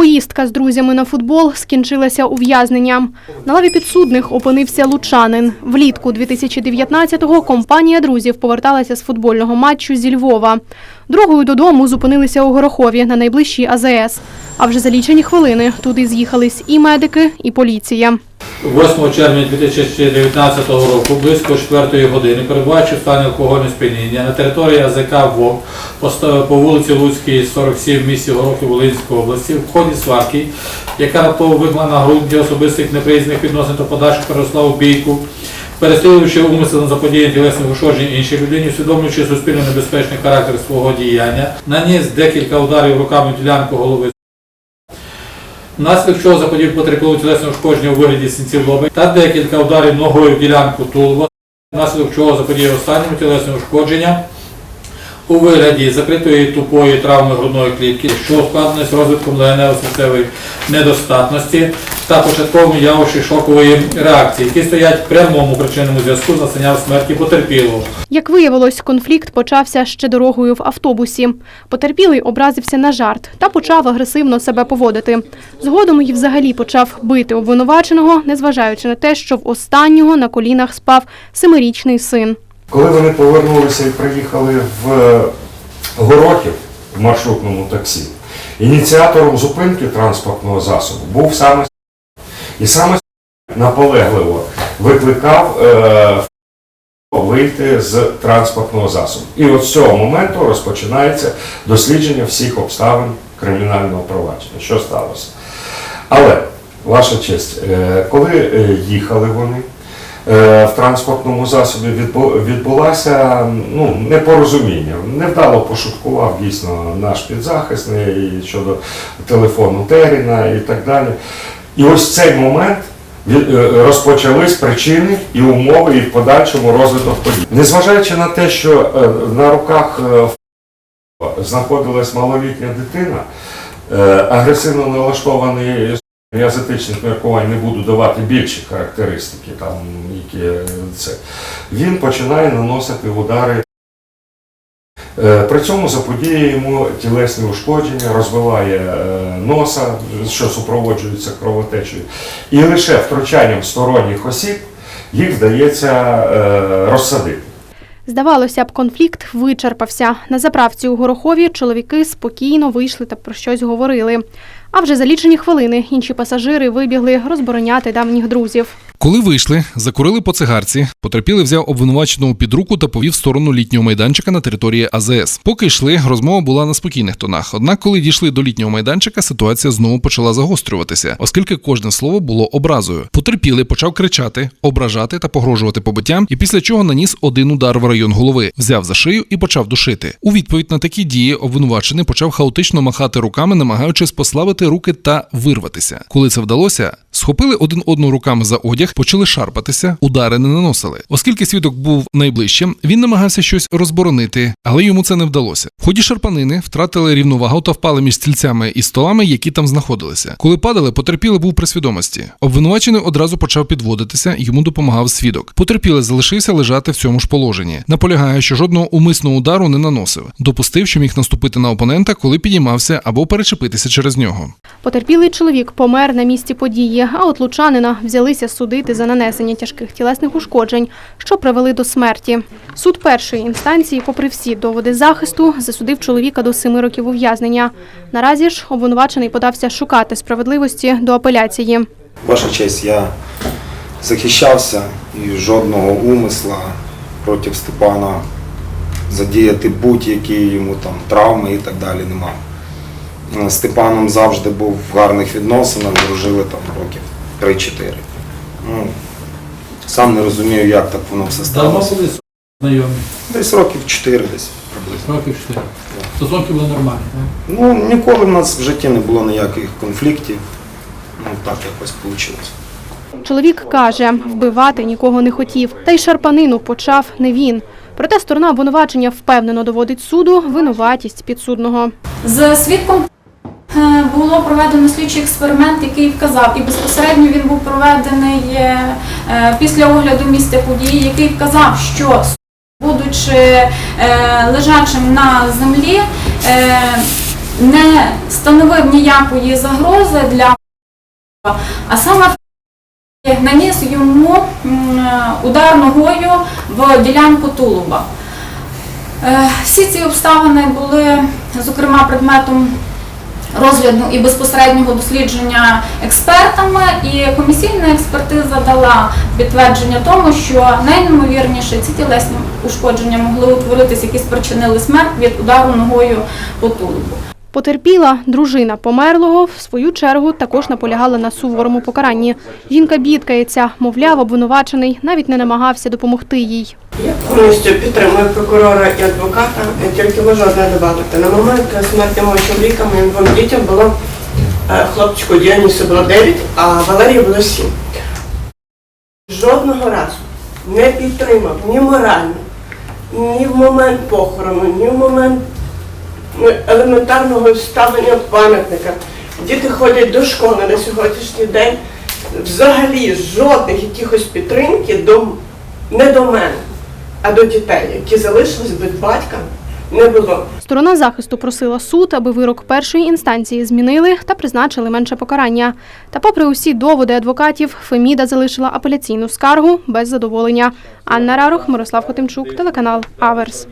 Поїздка з друзями на футбол скінчилася ув'язненням. На лаві підсудних опинився лучанин. Влітку 2019-го компанія друзів поверталася з футбольного матчу зі Львова. Другою додому зупинилися у Горохові на найближчій АЗС. А вже за лічені хвилини туди з'їхались і медики, і поліція. 8 червня 2019 року близько 4 години, перебуваючи в стані алкогольного сп'яніння на території АЗК ВОК по вулиці Луцькій, 47 в місті Горохів Волинської області, в ході сварки, яка раптово виникла на ґрунті особистих неприязних відносин та подальших переросла у бійку, переслідуючи умислено заподіяння тілесних ушкоджень іншій людині, усвідомлюючи суспільно небезпечний характер свого діяння, наніс декілька ударів руками ділянку голови Внаслідок чого заподів потерпіло тілесне ушкодження у вигляді синців лоби та декілька ударів ногою в ділянку тулуба, внаслідок чого заподіяв останньому тілесне ушкодження у вигляді закритої тупої травми грудної клітки, що ускладнене з розвитком легенево-серцевої недостатності та початковим явищі шокової реакції, які стоять в прямому причинному зв'язку з настанням смерті потерпілого. Як виявилось, конфлікт почався ще дорогою в автобусі. Потерпілий образився на жарт та почав агресивно себе поводити. Згодом й взагалі почав бити обвинуваченого, незважаючи на те, що в останнього на колінах спав семирічний син. Коли вони повернулися і приїхали в е, Горохів в маршрутному таксі, ініціатором зупинки транспортного засобу був саме і саме наполегливо викликав е, вийти з транспортного засобу. І от з цього моменту розпочинається дослідження всіх обставин кримінального провадження. Що сталося? Але, ваша честь, е, коли е, їхали вони, в транспортному засобі відбу- відбулося ну, непорозуміння. Невдало пошуткував дійсно наш підзахисний щодо телефону Теріна і так далі. І ось цей момент е, розпочались причини і умови, і в подальшому розвиток подій. Незважаючи на те, що е, на руках е, знаходилась малолітня дитина, е, агресивно налаштований я з етичних міркувань не буду давати більші характеристики, там, які це. Він починає наносити удари. Е, При цьому заподіює йому тілесні ушкодження, розбиває е, носа, що супроводжується кровотечею. І лише втручанням сторонніх осіб їх вдається е, розсадити. Здавалося б, конфлікт вичерпався. На заправці у Горохові чоловіки спокійно вийшли та про щось говорили. А вже за лічені хвилини інші пасажири вибігли розбороняти давніх друзів. Коли вийшли, закурили по цигарці, потерпілий взяв обвинуваченого під руку та повів в сторону літнього майданчика на території АЗС. Поки йшли, розмова була на спокійних тонах. Однак, коли дійшли до літнього майданчика, ситуація знову почала загострюватися, оскільки кожне слово було образою. Потерпілий почав кричати, ображати та погрожувати побиттям, і після чого наніс один удар в район голови, взяв за шию і почав душити. У відповідь на такі дії обвинувачений почав хаотично махати руками, намагаючись послабити руки та вирватися. Коли це вдалося, схопили один одного руками за одяг, почали шарпатися, удари не наносили. Оскільки свідок був найближчим, він намагався щось розборонити, але йому це не вдалося. В ході шарпанини втратили рівновагу та впали між стільцями і столами, які там знаходилися. Коли падали, потерпілий був при свідомості. Обвинувачений одразу почав підводитися, йому допомагав свідок. Потерпілий залишився лежати в цьому ж положенні. Наполягає, що жодного умисного удару не наносив. Допустив, що міг наступити на опонента, коли підіймався або перечепитися через нього. Потерпілий чоловік помер на місці події, а от лучанина взялися судити за нанесення тяжких тілесних ушкоджень, що привели до смерті. Суд першої інстанції, попри всі доводи захисту, засудив чоловіка до семи років ув'язнення. Наразі ж обвинувачений подався шукати справедливості до апеляції. Ваша честь, я захищався і жодного умисла проти Степана задіяти будь-які йому там травми і так далі немає. З Степаном завжди був в гарних відносинах, дружили там років 3-4. Ну, сам не розумію, як так воно все Давно сталося. були знайомі, Десь років 4 десь приблизно. років 4. Стосунки були нормальні. так? Ну, ніколи в нас в житті не було ніяких конфліктів. Ну, так якось вийшло. Чоловік каже, вбивати нікого не хотів, та й шарпанину почав не він. Проте сторона обвинувачення впевнено доводить суду винуватість підсудного. З свідком е, було проведено слідчий експеримент, який вказав, і безпосередньо він був проведений е, е, після огляду місця події, який вказав, що будучи е, лежачим на землі, е, не становив ніякої загрози для а саме наніс йому удар ногою в ділянку тулуба. Е, Всі ці обставини були, зокрема, предметом розгляду і безпосереднього дослідження експертами, і комісійна експертиза дала підтвердження тому, що найнеймовірніше ці тілесні ушкодження могли утворитися, які спричинили смерть від удару ногою по тулубу. Потерпіла дружина померлого, в свою чергу також наполягала на суворому покаранні. Жінка бідкається, мовляв, обвинувачений навіть не намагався допомогти їй. Я повністю підтримую прокурора і адвоката. Я тільки можу одне додати. На момент смерті мого чоловіка моїм двом дітям було е, хлопчику Діанісу було 9, а Валерії було 7. Жодного разу не підтримав ні морально, ні в момент похорону, ні в момент ну, елементарного ставлення пам'ятника. Діти ходять до школи на сьогоднішній день. Взагалі жодних якихось підтримки до, не до мене, а до дітей, які залишились без батька, не було. Сторона захисту просила суд, аби вирок першої інстанції змінили та призначили менше покарання. Та попри усі доводи адвокатів, Феміда залишила апеляційну скаргу без задоволення. Анна Рарух, Мирослав Хотимчук, телеканал Аверс.